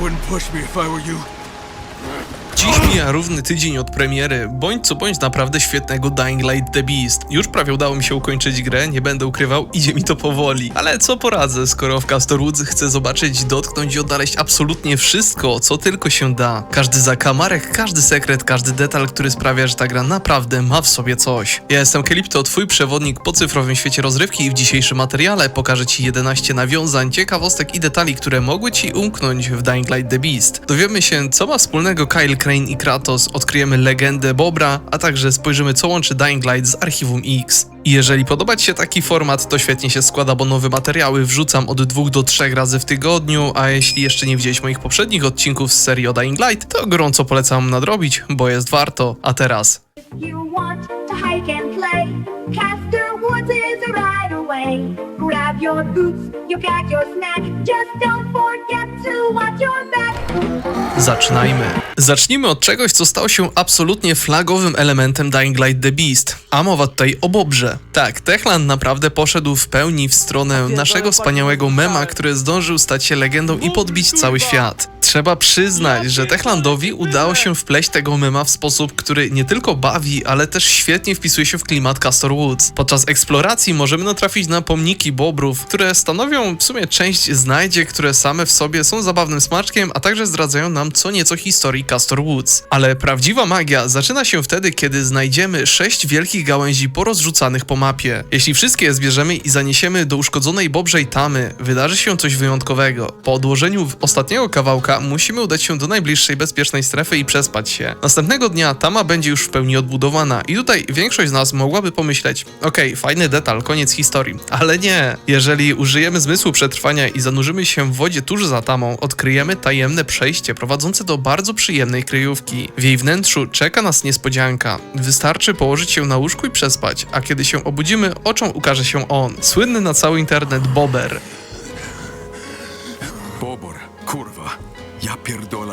wouldn't push me if I were you. Dziś mija równy tydzień od premiery, bądź co bądź naprawdę świetnego Dying Light The Beast. Już prawie udało mi się ukończyć grę, nie będę ukrywał, idzie mi to powoli. Ale co poradzę, skoro w Castor Woods chcę zobaczyć, dotknąć i odnaleźć absolutnie wszystko, co tylko się da. Każdy zakamarek, każdy sekret, każdy detal, który sprawia, że ta gra naprawdę ma w sobie coś. Ja jestem Kelipto, twój przewodnik po cyfrowym świecie rozrywki i w dzisiejszym materiale pokażę ci 11 nawiązań, ciekawostek i detali, które mogły ci umknąć w Dying Light The Beast. Dowiemy się, co ma wspólnego Kyle Crane i Kratos, odkryjemy legendę Bobra, a także spojrzymy, co łączy Dying Light z Archiwum X. I jeżeli podoba Ci się taki format, to świetnie się składa, bo nowe materiały wrzucam od dwóch do trzech razy w tygodniu, a jeśli jeszcze nie widziałeś moich poprzednich odcinków z serii o Dying Light, to gorąco polecam nadrobić, bo jest warto. A teraz you want to hike and play. Grab your boots, you pack your snack. Just don't forget to watch your back. Zaczynajmy. Zacznijmy od czegoś, co stało się absolutnie flagowym elementem Dying Light The Beast. A mowa tutaj o Bobrze. Tak, Techland naprawdę poszedł w pełni w stronę naszego wspaniałego mema, który zdążył stać się legendą i podbić cały świat. Trzeba przyznać, że Techlandowi udało się wpleść tego mema w sposób, który nie tylko bawi, ale też świetnie wpisuje się w klimat Castor Woods. Podczas eksploracji możemy natrafić na pomniki bobrów, które stanowią w sumie część znajdzie, które same w sobie są zabawnym smaczkiem, a także zdradzają nam co nieco historii Castor Woods. Ale prawdziwa magia zaczyna się wtedy, kiedy znajdziemy sześć wielkich gałęzi porozrzucanych po mapie. Jeśli wszystkie je zbierzemy i zaniesiemy do uszkodzonej bobrzej tamy, wydarzy się coś wyjątkowego. Po odłożeniu ostatniego kawałka musimy udać się do najbliższej bezpiecznej strefy i przespać się. Następnego dnia tama będzie już w pełni odbudowana i tutaj większość z nas mogłaby pomyśleć, okej, fajny detal, koniec historii. Ale nie. Jeżeli użyjemy zmysłu przetrwania i zanurzymy się w wodzie tuż za tamą, odkryjemy tajemne przejście prowadzące do bardzo przyjemnej kryjówki. W jej wnętrzu czeka nas niespodzianka. Wystarczy położyć się na łóżku i przespać, a kiedy się obudzimy, oczom ukaże się on. Słynny na cały internet Bober. Ja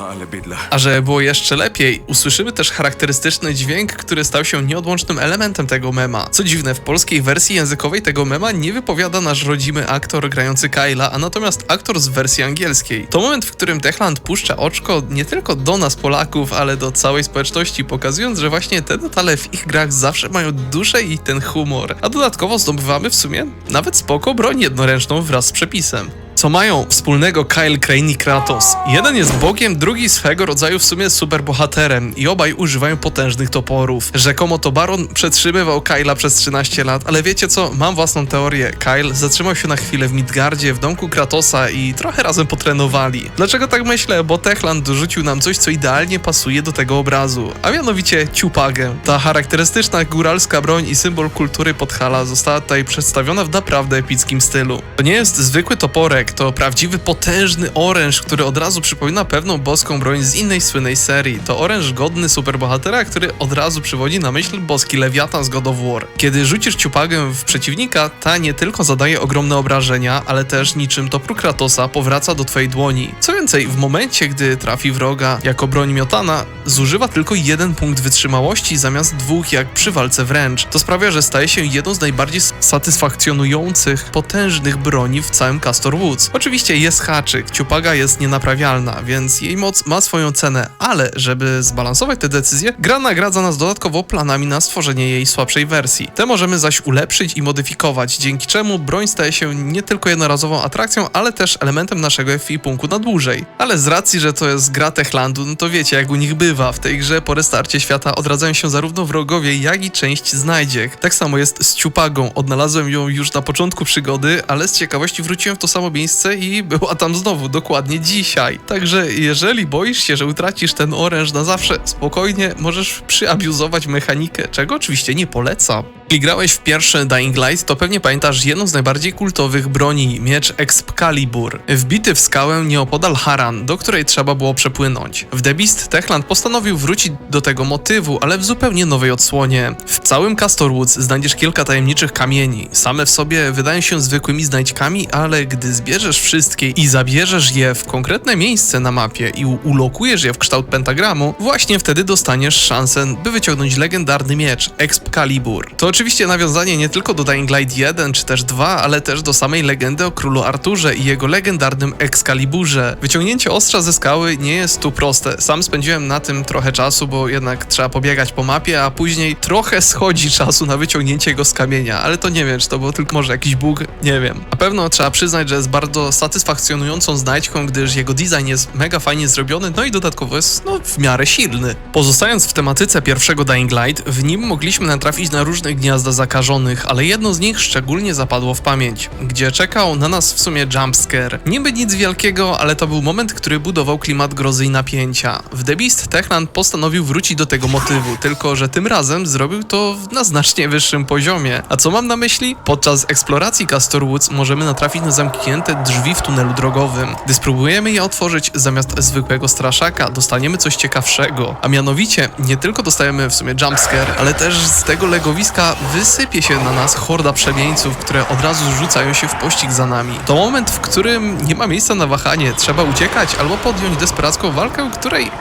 ale bydla. A żeby było jeszcze lepiej, usłyszymy też charakterystyczny dźwięk, który stał się nieodłącznym elementem tego mema. Co dziwne, w polskiej wersji językowej tego mema nie wypowiada nasz rodzimy aktor grający Kyla, a natomiast aktor z wersji angielskiej. To moment, w którym Techland puszcza oczko nie tylko do nas Polaków, ale do całej społeczności, pokazując, że właśnie te detale w ich grach zawsze mają duszę i ten humor. A dodatkowo zdobywamy w sumie nawet spoko broń jednoręczną wraz z przepisem. Co mają wspólnego Kyle Crane i Kratos? Jeden jest bogiem, drugi swego rodzaju w sumie superbohaterem i obaj używają potężnych toporów. Rzekomo to Baron przetrzymywał Kyla przez 13 lat, ale wiecie co? Mam własną teorię. Kyle zatrzymał się na chwilę w Midgardzie, w domku Kratosa i trochę razem potrenowali. Dlaczego tak myślę? Bo Techland dorzucił nam coś, co idealnie pasuje do tego obrazu, a mianowicie ciupagę. Ta charakterystyczna góralska broń i symbol kultury Podhala została tutaj przedstawiona w naprawdę epickim stylu. To nie jest zwykły toporek, to prawdziwy potężny oręż, który od razu przypomina pewną boską broń z innej słynnej serii. To oręż godny superbohatera, który od razu przywodzi na myśl boski Lewiatan z God of War. Kiedy rzucisz ciupagę w przeciwnika, ta nie tylko zadaje ogromne obrażenia, ale też niczym topór Kratosa powraca do twojej dłoni. Co więcej, w momencie, gdy trafi wroga jako broń miotana, zużywa tylko jeden punkt wytrzymałości zamiast dwóch jak przy walce wręcz. To sprawia, że staje się jedną z najbardziej satysfakcjonujących, potężnych broni w całym Castor Woods. Oczywiście jest haczyk, ciupaga jest nienaprawialna, więc jej moc ma swoją cenę, ale żeby zbalansować te decyzje, gra nagradza nas dodatkowo planami na stworzenie jej słabszej wersji. Te możemy zaś ulepszyć i modyfikować, dzięki czemu broń staje się nie tylko jednorazową atrakcją, ale też elementem naszego ekwipunku na dłużej. Ale z racji, że to jest gra Techlandu, no to wiecie jak u nich bywa. W tej grze po restarcie świata odradzają się zarówno wrogowie, jak i część znajdziek. Tak samo jest z ciupagą. Odnalazłem ją już na początku przygody, ale z ciekawości wróciłem w to samo miejsce i była tam znowu, dokładnie dzisiaj. Także jeżeli boisz się, że utracisz ten oręż na zawsze, spokojnie możesz przyabiuzować mechanikę, czego oczywiście nie polecam. Jeśli grałeś w pierwszy Dying Light, to pewnie pamiętasz jedną z najbardziej kultowych broni, miecz Excalibur. Wbity w skałę nieopodal Haran, do której trzeba było przepłynąć. W The Beast Techland postanowił wrócić do tego motywu, ale w zupełnie nowej odsłonie. W całym Castor Woods znajdziesz kilka tajemniczych kamieni. Same w sobie wydają się zwykłymi znajdźkami, ale gdy zbierzesz wszystkie i zabierzesz je w konkretne miejsce na mapie i ulokujesz je w kształt pentagramu, właśnie wtedy dostaniesz szansę, by wyciągnąć legendarny miecz Excalibur. To oczywiście nawiązanie nie tylko do Dying Light 1 czy też 2, ale też do samej legendy o królu Arturze i jego legendarnym Excaliburze. Wyciągnięcie ostrza ze skały nie jest tu proste. Sam spędziłem na tym trochę czasu, bo jednak trzeba pobiegać po mapie, a później trochę schodzi czasu na wyciągnięcie go z kamienia, ale to nie wiem, czy to był tylko może jakiś bóg, nie wiem. Na pewno trzeba przyznać, że jest bardzo satysfakcjonującą znajdźką, gdyż jego design jest mega fajnie zrobiony, no i dodatkowo jest no, w miarę silny. Pozostając w tematyce pierwszego Dying Light, w nim mogliśmy natrafić na różne gniazda zakażonych, ale jedno z nich szczególnie zapadło w pamięć, gdzie czekał na nas w sumie jumpscare. Niby nic wielkiego, ale to był moment, który budował klimat grozy i napięcia. W The Beast Techland postanowił wrócić do tego motywu, tylko że tym razem zrobił to na znacznie wyższym poziomie. A co mam na myśli? Podczas eksploracji Castor Woods możemy natrafić na zamknięte drzwi w tunelu drogowym. Gdy spróbujemy je otworzyć, zamiast zwykłego straszaka, dostaniemy coś ciekawszego. A mianowicie, nie tylko dostajemy w sumie jumpscare, ale też z tego legowiska wysypie się na nas horda przemieńców, które od razu rzucają się w pościg za nami. To moment, w którym nie ma miejsca na wahanie, trzeba uciekać albo podjąć desperacką walkę, której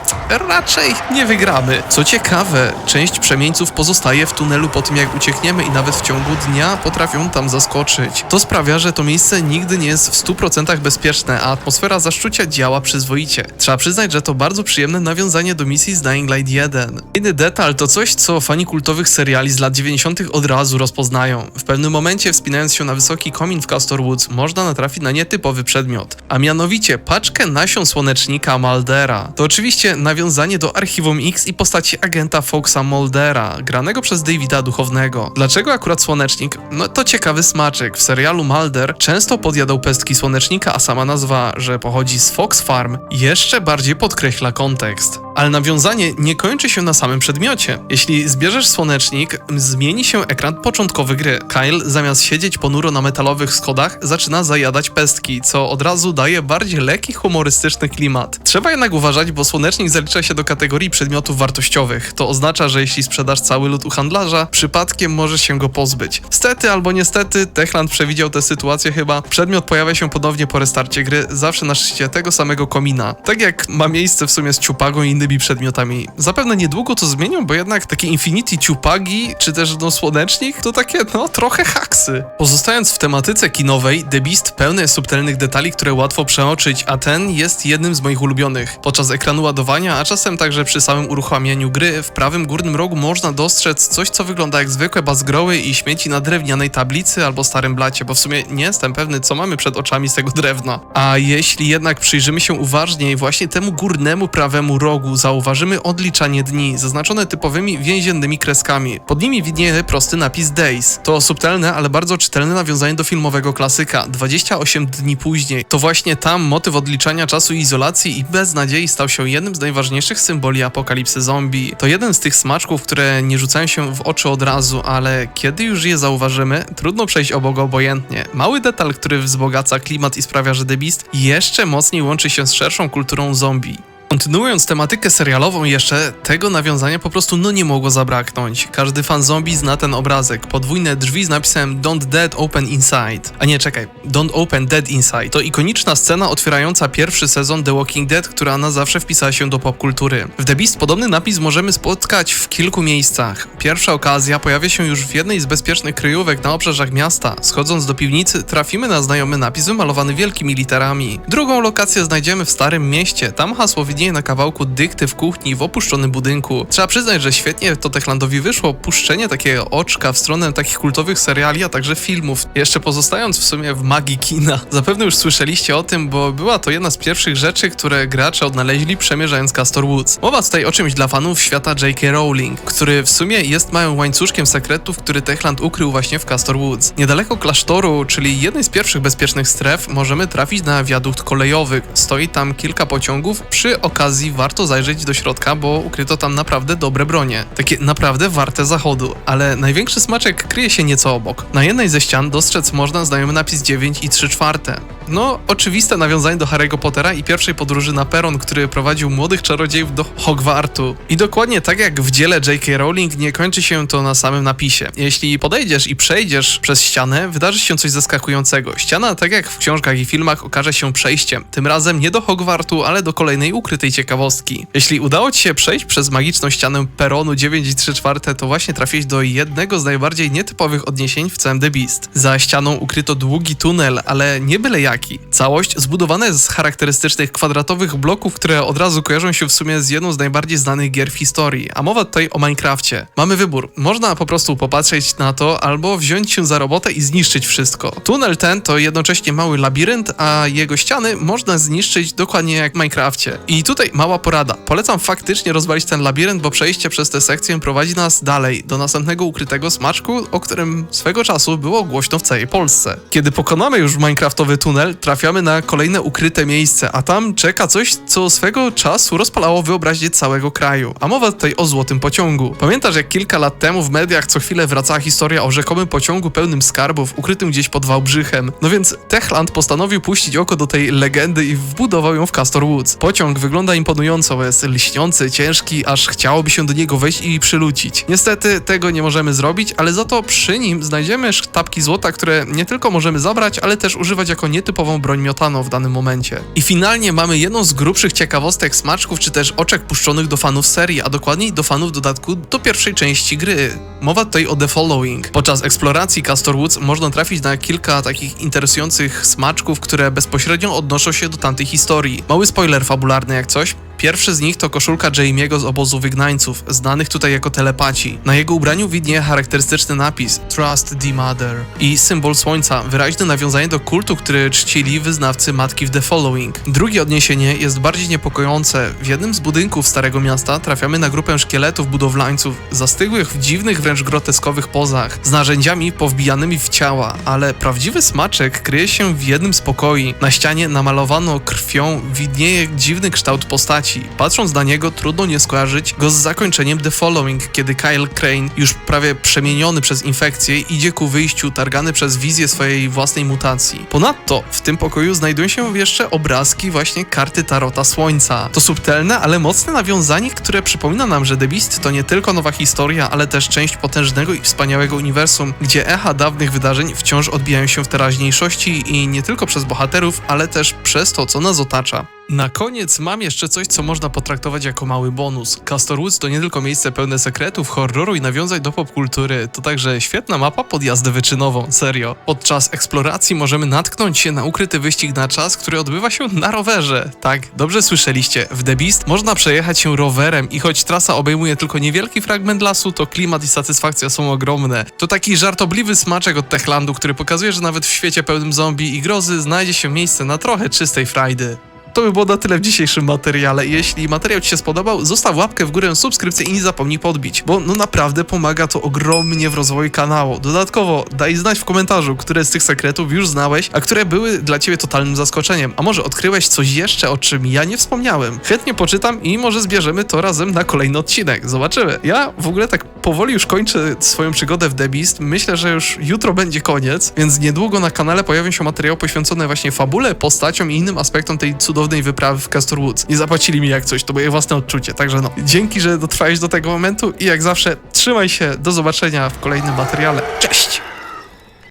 raczej nie wygramy. Co ciekawe, część przemieńców pozostaje w tunelu po tym jak uciekniemy i nawet w ciągu dnia potrafią tam zaskoczyć. To sprawia, że to miejsce nigdy nie jest w 100% bezpieczne, a atmosfera zaszczucia działa przyzwoicie. Trzeba przyznać, że to bardzo przyjemne nawiązanie do misji z Dying Light 1. Inny detal to coś, co fani kultowych seriali z lat 90. od razu rozpoznają. W pewnym momencie, wspinając się na wysoki komin w Castor Woods, można natrafić na nietypowy przedmiot, a mianowicie paczkę nasion słonecznika Maldera. To oczywiście nawiązanie do Archiwum X i postaci agenta Foxa Muldera, granego przez Davida Duchownego. Dlaczego akurat słonecznik? No to ciekawy smaczek. W serialu Mulder często podjadał pestki słonecznika, a sama nazwa, że pochodzi z Fox Farm, jeszcze bardziej podkreśla kontekst. Ale nawiązanie nie kończy się na samym przedmiocie. Jeśli zbierzesz słonecznik, zmieni się ekran początkowy gry. Kyle zamiast siedzieć ponuro na metalowych schodach, zaczyna zajadać pestki, co od razu daje bardziej lekki, humorystyczny klimat. Trzeba jednak uważać, bo słonecznik zalicza się do kategorii przedmiotów wartościowych. To oznacza, że jeśli sprzedasz cały lód u handlarza, przypadkiem możesz się go pozbyć. Stety albo niestety, Techland przewidział tę sytuację chyba. Przedmiot pojawia się ponownie po restarcie gry, zawsze na szczycie tego samego komina. Tak jak ma miejsce w sumie z ciupagą i innymi przedmiotami. Zapewne niedługo to zmienią, bo jednak takie Infinity ciupagi, czy też no słonecznik, to takie no trochę haksy. Pozostając w tematyce kinowej, The Beast pełny jest subtelnych detali, które łatwo przeoczyć, a ten jest jednym z moich ulubionych. Podczas ekranu ładowania, a czasem także przy samym uruchamianiu gry, w prawym górnym rogu można dostrzec coś, co wygląda jak zwykłe bazgroły i śmieci na drewnianej tablicy albo starym blacie, bo w sumie nie jestem pewny, co mamy przed oczami z tego drewna. A jeśli jednak przyjrzymy się uważniej właśnie temu górnemu prawemu rogu, zauważymy odliczanie dni, zaznaczone typowymi więziennymi kreskami. Pod nimi widnieje prosty napis Days. To subtelne, ale bardzo czytelne nawiązanie do filmowego klasyka. 28 dni później. To właśnie tam motyw odliczania czasu i izolacji i beznadziei stał się jednym z najważniejszych symboli apokalipsy zombie. To jeden z tych smaczków, które nie rzucają się w oczy od razu, ale kiedy już je zauważymy, trudno przejść obok obojętnie. Mały detal, który wzbogaca klimat i sprawia, że The Beast jeszcze mocniej łączy się z szerszą kulturą zombie. Kontynuując tematykę serialową jeszcze, tego nawiązania po prostu no nie mogło zabraknąć. Każdy fan zombie zna ten obrazek. Podwójne drzwi z napisem Don't Dead Open Inside. A nie, czekaj. Don't Open Dead Inside. To ikoniczna scena otwierająca pierwszy sezon The Walking Dead, która na zawsze wpisała się do popkultury. W The Beast podobny napis możemy spotkać w kilku miejscach. Pierwsza okazja pojawia się już w jednej z bezpiecznych kryjówek na obrzeżach miasta. Schodząc do piwnicy, trafimy na znajomy napis wymalowany wielkimi literami. Drugą lokację znajdziemy w Starym Mieście. Tam hasło widnieje na kawałku dykty w kuchni w opuszczonym budynku. Trzeba przyznać, że świetnie to Techlandowi wyszło puszczenie takiego oczka w stronę takich kultowych seriali, a także filmów. Jeszcze pozostając w sumie w magii kina. Zapewne już słyszeliście o tym, bo była to jedna z pierwszych rzeczy, które gracze odnaleźli przemierzając Castor Woods. Mowa tutaj o czymś dla fanów świata J.K. Rowling, który w sumie jest małym łańcuszkiem sekretów, który Techland ukrył właśnie w Castor Woods. Niedaleko klasztoru, czyli jednej z pierwszych bezpiecznych stref, możemy trafić na wiadukt kolejowy. Stoi tam kilka pociągów. Przy okazji warto zajrzeć do środka, bo ukryto tam naprawdę dobre bronie. Takie naprawdę warte zachodu, ale największy smaczek kryje się nieco obok. Na jednej ze ścian dostrzec można znajomy napis 9 i 3 czwarte. No, oczywiste nawiązanie do Harry'ego Pottera i pierwszej podróży na peron, który prowadził młodych czarodziejów do Hogwartu. I dokładnie tak jak w dziele J.K. Rowling nie kończy się to na samym napisie. Jeśli podejdziesz i przejdziesz przez ścianę, wydarzy się coś zaskakującego. Ściana, tak jak w książkach i filmach, okaże się przejściem. Tym razem nie do Hogwartu, ale do kolejnej ukrytej ukrytej ciekawostki. Jeśli udało Ci się przejść przez magiczną ścianę peronu 9 i 3 czwarte, to właśnie trafiłeś do jednego z najbardziej nietypowych odniesień w całym The Beast. Za ścianą ukryto długi tunel, ale nie byle jaki. Całość zbudowana jest z charakterystycznych kwadratowych bloków, które od razu kojarzą się w sumie z jedną z najbardziej znanych gier w historii, a mowa tutaj o Minecrafcie. Mamy wybór. Można po prostu popatrzeć na to, albo wziąć się za robotę i zniszczyć wszystko. Tunel ten to jednocześnie mały labirynt, a jego ściany można zniszczyć dokładnie jak w Minecrafcie. I tutaj mała porada. Polecam faktycznie rozwalić ten labirynt, bo przejście przez tę sekcję prowadzi nas dalej, do następnego ukrytego smaczku, o którym swego czasu było głośno w całej Polsce. Kiedy pokonamy już Minecraftowy tunel, trafiamy na kolejne ukryte miejsce, a tam czeka coś, co swego czasu rozpalało wyobraźnię całego kraju. A mowa tutaj o złotym pociągu. Pamiętasz, jak kilka lat temu w mediach co chwilę wracała historia o rzekomym pociągu pełnym skarbów, ukrytym gdzieś pod Wałbrzychem? No więc Techland postanowił puścić oko do tej legendy i wbudował ją w Castor Woods. Pociąg wygląda imponująco, bo jest lśniący, ciężki, aż chciałoby się do niego wejść i przylucić. Niestety tego nie możemy zrobić, ale za to przy nim znajdziemy sztabki złota, które nie tylko możemy zabrać, ale też używać jako nietypową broń miotaną w danym momencie. I finalnie mamy jedną z grubszych ciekawostek smaczków, czy też oczek puszczonych do fanów serii, a dokładniej do fanów dodatku do pierwszej części gry. Mowa tutaj o The Following. Podczas eksploracji Castor Woods można trafić na kilka takich interesujących smaczków, które bezpośrednio odnoszą się do tamtej historii. Mały spoiler fabularny jak coś. Pierwszy z nich to koszulka Jamie'ego z obozu wygnańców, znanych tutaj jako telepaci. Na jego ubraniu widnieje charakterystyczny napis Trust the Mother i symbol słońca, wyraźne nawiązanie do kultu, który czcili wyznawcy matki w The Following. Drugie odniesienie jest bardziej niepokojące. W jednym z budynków Starego Miasta trafiamy na grupę szkieletów budowlańców, zastygłych w dziwnych, wręcz groteskowych pozach, z narzędziami powbijanymi w ciała, ale prawdziwy smaczek kryje się w jednym z pokoi. Na ścianie namalowano krwią widnieje dziwny kształt postaci. Patrząc na niego, trudno nie skojarzyć go z zakończeniem The Following, kiedy Kyle Crane, już prawie przemieniony przez infekcję, idzie ku wyjściu, targany przez wizję swojej własnej mutacji. Ponadto w tym pokoju znajdują się jeszcze obrazki właśnie karty Tarota Słońca. To subtelne, ale mocne nawiązanie, które przypomina nam, że The Beast to nie tylko nowa historia, ale też część potężnego i wspaniałego uniwersum, gdzie echa dawnych wydarzeń wciąż odbijają się w teraźniejszości i nie tylko przez bohaterów, ale też przez to, co nas otacza. Na koniec mam jeszcze coś, co można potraktować jako mały bonus. Castor Woods to nie tylko miejsce pełne sekretów, horroru i nawiązań do popkultury, to także świetna mapa pod jazdę wyczynową, serio. Podczas eksploracji możemy natknąć się na ukryty wyścig na czas, który odbywa się na rowerze. Tak, dobrze słyszeliście, w The Beast można przejechać się rowerem i choć trasa obejmuje tylko niewielki fragment lasu, to klimat i satysfakcja są ogromne. To taki żartobliwy smaczek od Techlandu, który pokazuje, że nawet w świecie pełnym zombie i grozy znajdzie się miejsce na trochę czystej frajdy. To by było na tyle w dzisiejszym materiale. Jeśli materiał Ci się spodobał, zostaw łapkę w górę, subskrypcję i nie zapomnij podbić, bo no naprawdę pomaga to ogromnie w rozwoju kanału. Dodatkowo daj znać w komentarzu, które z tych sekretów już znałeś, a które były dla Ciebie totalnym zaskoczeniem. A może odkryłeś coś jeszcze, o czym ja nie wspomniałem? Chętnie poczytam i może zbierzemy to razem na kolejny odcinek. Zobaczymy. Ja w ogóle tak powoli już kończę swoją przygodę w The Beast. Myślę, że już jutro będzie koniec, więc niedługo na kanale pojawią się materiały poświęcone właśnie fabule, postaciom i innym aspektom tej cudownej wyprawy w Castor Woods. Nie zapłacili mi jak coś, to moje własne odczucie, także no. Dzięki, że dotrwałeś do tego momentu i jak zawsze trzymaj się, do zobaczenia w kolejnym materiale. Cześć!